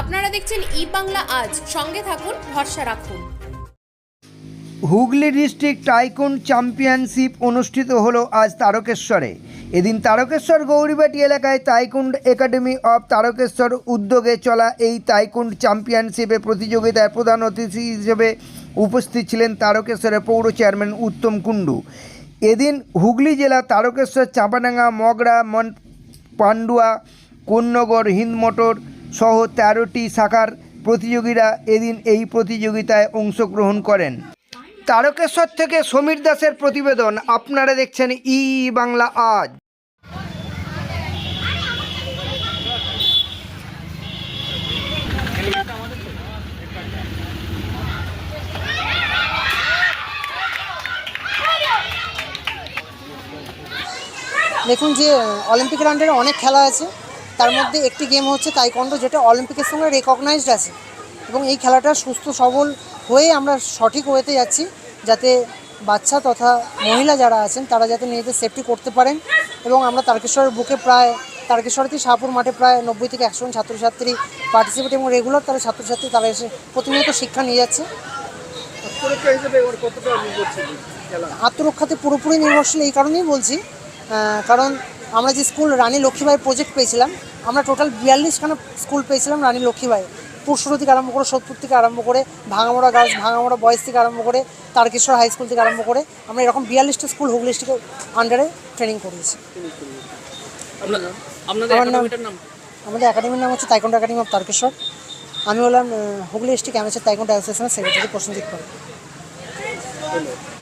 আপনারা দেখছেন ই বাংলা আজ। সঙ্গে থাকুন, ভরসা রাখুন। হুগলি ডিস্ট্রিক্ট টাইকুন্ড চ্যাম্পিয়নশিপ অনুষ্ঠিত হলো আজ তারকেশ্বরে। এদিন তারকেশ্বর গৌরীবাটি এলাকায় তাইকুন্ড একাডেমি অফ তারকেশ্বর উদ্যোগে চলা এই তাইকুন্ড চ্যাম্পিয়নশিপে প্রতিযোগিতায় প্রধান অতিথি হিসেবে উপস্থিত ছিলেন তারকেশ্বরের পৌর চেয়ারম্যান উত্তম কুণ্ডু। এদিন হুগলি জেলা তারকেশ্বর, চাঁপাডাঙ্গা মগরা মন, পান্ডুয়া, কোন্নগর, হিন্দমোটর সহ তেরোটি শাখার প্রতিযোগীরা এদিন এই প্রতিযোগিতায় অংশগ্রহণ করেন। তারকেশ্বর থেকে সমীর দাসের প্রতিবেদন, আপনারা দেখছেন ই বাংলা আজ। দেখুন যে অলিম্পিকের আন্ডারে অনেক খেলা আছে। তার মধ্যে একটি গেম হচ্ছে তাইকন্ডো যেটা অলিম্পিকের সঙ্গে রেকগনাইজড আছে। এবং এই খেলাটা সুস্থ সবল হয়ে আমরা সঠিক ওয়েতে যাচ্ছি যাতে বাচ্চা তথা মহিলা যারা আছেন তারা যাতে নিজেদের সেফটি করতে পারেন। এবং আমরা তারকেশ্বরের বুকে প্রায় তারকেশ্বর থেকে শাহপুর মাঠে প্রায় নব্বই থেকে একশো জন ছাত্রছাত্রী পার্টিসিপেট এবং রেগুলার তারা ছাত্রছাত্রী তারা এসে প্রতিনিয়ত শিক্ষা নিয়ে যাচ্ছে। আত্মরক্ষাতে পুরোপুরি নির্ভরশীল এই কারণেই বলছি কারণ আমরা যে স্কুল রানী লক্ষ্মীবাই প্রজেক্ট পেয়েছিলাম আমরা টোটাল বিয়াল্লিশখানা স্কুল পেয়েছিলাম রানী লক্ষ্মীবাই পুরসুর থেকে আরম্ভ করে সোদপুর থেকে আরম্ভ করে ভাঙামোড়া গার্লস ভাঙামোড়া বয়েজ থেকে আরম্ভ করে তারকেশ্বর হাই স্কুল থেকে আরম্ভ করে আমরা এরকম বিয়াল্লিশটা স্কুল হুগলি ডিস্ট্রিক্টের আন্ডারে ট্রেনিং করিয়েছি। আমাদের একাডেমির নাম হচ্ছে তাইকন্ড একাডেমি অফ তারকেশ্বর আমি হলাম হুগলি ডিস্ট্রিক্ট অ্যামেচার তাইকন্ড অ্যাসোসিয়েশনের সেক্রেটারি প্রসেনজিৎ পাল।